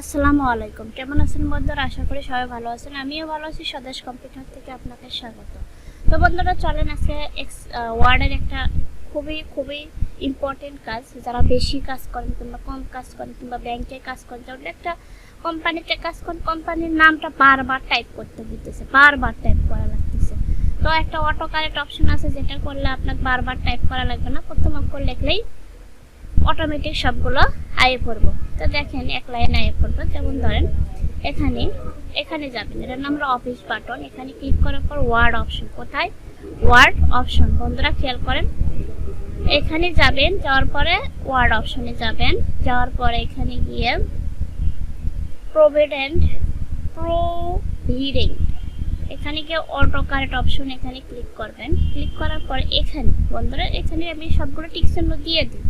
আসসালামু আলাইকুম। কেমন আছেন বন্ধুরা? আশা করি সবাই ভালো আছেন। আমিও ভালো আছি। স্বদেশ কম্পিউটার থেকে আপনাকে স্বাগত। তো বন্ধুরা, চলেন আজকে এক্স ওয়ার্ডের একটা খুবই খুবই ইম্পর্টেন্ট কাজ। যারা বেশি কাজ করেন কিংবা কম কাজ করেন কিংবা ব্যাংকে কাজ করেন, তাহলে একটা কোম্পানিতে কাজ করেন কোম্পানির নামটা বারবার টাইপ করতে দিতেছে, বারবার টাইপ করা লাগতেছে। তো একটা অটো কারেক্ট অপশন আছে, যেটা করলে আপনাকে বারবার টাইপ করা লাগবে না। প্রথম অক্ষর লিখলেই অটোমেটিক সবগুলো আয়ে পড়ব। তো দেখেন, এক লাইন আয়ে পড়ব। যেমন ধরেন, এখানে এখানে যাবেন। এটার নাম হলো অফিস বাটন এখানে ক্লিক করার পর ওয়ার্ড অপশন কোথায়? ওয়ার্ড অপশন বন্ধুরা, খেয়াল করেন। এখানে যাবেন, যাওয়ার পরে ওয়ার্ড অপশনে যাবেন। যাওয়ার পরে এখানে গিয়ে প্রভিডেন্ট প্রভিডেন্ট এখানে গিয়ে অটো কারেক্ট অপশন এখানে ক্লিক করবেন। ক্লিক করার পরে এখানে, বন্ধুরা, এখানে আমি সবগুলো টিকচিহ্ন দিয়ে দিই।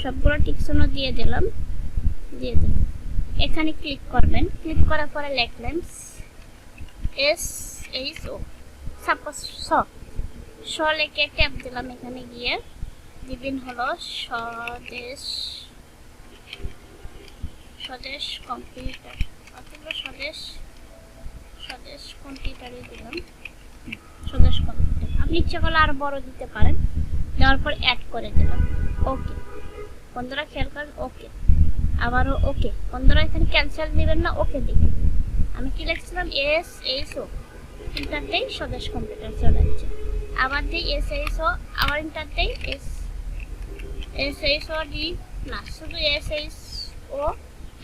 সবগুলো টিকচিহ্ন দিয়ে দিলাম। দিয়ে দিলাম। এখানে ক্লিক করবেন। ক্লিক করার পরে লিখলেন এস এইচ ও সাপোজ স। স লেখে ট্যাপ দিলাম এখানে গিয়ে। দিবেন হলো স্বদেশ স্বদেশ কম্পিউটার অথবা স্বদেশ স্বদেশ কম্পিউটারে দিলাম। স্বদেশ কম্পিউটার আপনি ইচ্ছে করলে আরও বড় দিতে পারেন। দেওয়ার পর অ্যাড করে দিলাম। ওকে বন্ধুরা, খেয়াল করেন ওকে আবারও ওকে বন্ধুরা, এখানে ক্যান্সেল দিবেন না ওকে দিবেন আমি কি লিখছিলাম? এস এইচ ও ইন্টারতেই স্বদেশ কম্পিউটার চলে যাচ্ছে আবার দিই এস এইচ ও আবার ইন্টারতেই S S H O D না, শুধু এস এইচ ও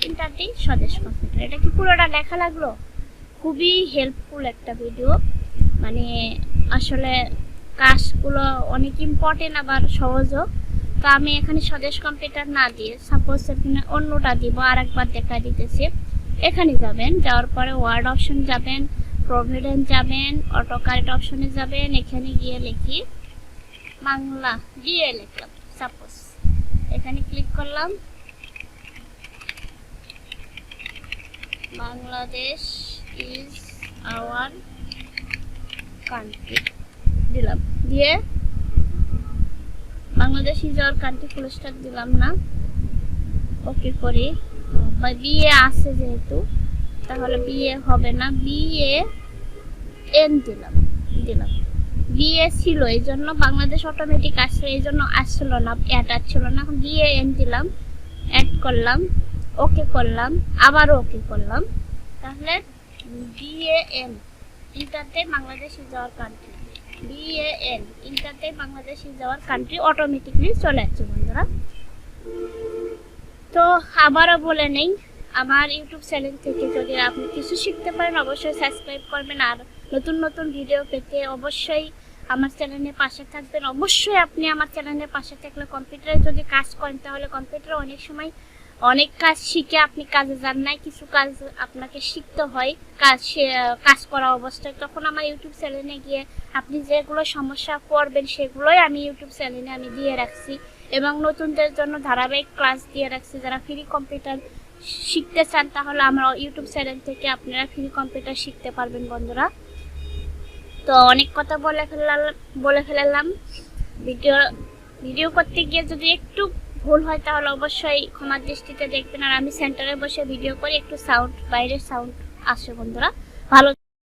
ইন্টারতেই স্বদেশ কম্পিউটার এটা কি পুরোটা লেখা লাগল? খুবই হেল্পফুল একটা ভিডিও মানে আসলে কাজগুলো অনেক ইম্পর্টেন্ট আবার সহজও। তো আমি এখানে স্বদেশ কম্পিউটার না দিয়ে সাপোজ এখানে অন্যটা দিব আর একবার দেখা দিতেছি। এখানে যাবেন, যাওয়ার পরে ওয়ার্ড অপশন যাবেন প্রভিডেন্ট যাবেন অটো কারেক্ট অপশনে যাবেন, এখানে গিয়ে লিখি বাংলা দিয়ে লিখলাম সাপোজ এখানে ক্লিক করলাম। বাংলাদেশ ইজ আওয়ার কান্ট্রি দিলাম। দিয়ে Bangladesh is our country full দিলাম না। ওকে করি। বা বিএ আছে যেহেতু, তাহলে বিএ হবে না। বিএ এন দিলাম দিলাম। বিএ ছিল এই জন্য বাংলাদেশ অটোমেটিক আসছে এই জন্য আসছিল না অ্যাড আসছিল না। এখন বিএ এন দিলাম অ্যাড করলাম ওকে করলাম আবারও ওকে করলাম। তাহলে B A N ইন্টারতে Bangladesh is our country B A N ইন্টারতে Bangladesh is our country automatically চলে আসছে বন্ধুরা। তো আবারও বলে নেই, আমার ইউটিউব চ্যানেল থেকে যদি আপনি কিছু শিখতে পারেন, অবশ্যই সাবস্ক্রাইব করবেন। আর নতুন নতুন ভিডিও পেতে অবশ্যই আমার চ্যানেলের পাশে থাকবেন। অবশ্যই আপনি আমার চ্যানেলের পাশে থাকলে কম্পিউটারে যদি কাজ করেন, তাহলে কম্পিউটারে অনেক সময় অনেক কাজ শিখে আপনি কাজে যান নাই, কিছু কাজ আপনাকে শিখতে হয়, কাজ কাজ করা অবস্থায়। তখন আমার ইউটিউব চ্যানেলে গিয়ে আপনি যেগুলো সমস্যা পড়বেন সেগুলোই আমি ইউটিউব চ্যানেলে আমি দিয়ে রাখছি এবং নতুনদের জন্য ধারাবাহিক ক্লাস দিয়ে রাখছি। যারা ফ্রি কম্পিউটার শিখতে চান, তাহলে আমরা ইউটিউব চ্যানেল থেকে আপনারা ফ্রি কম্পিউটার শিখতে পারবেন বন্ধুরা। তো অনেক কথা বলে ফেলাম বলে ফেলালাম। ভিডিও ভিডিও করতে গিয়ে যদি একটু ভুল হয় তাহলে অবশ্যই ক্ষমার দৃষ্টিতে দেখবেন। আর আমি সেন্টারে বসে ভিডিও করি, একটু সাউন্ড বাইরের সাউন্ড আসে বন্ধুরা। ভালো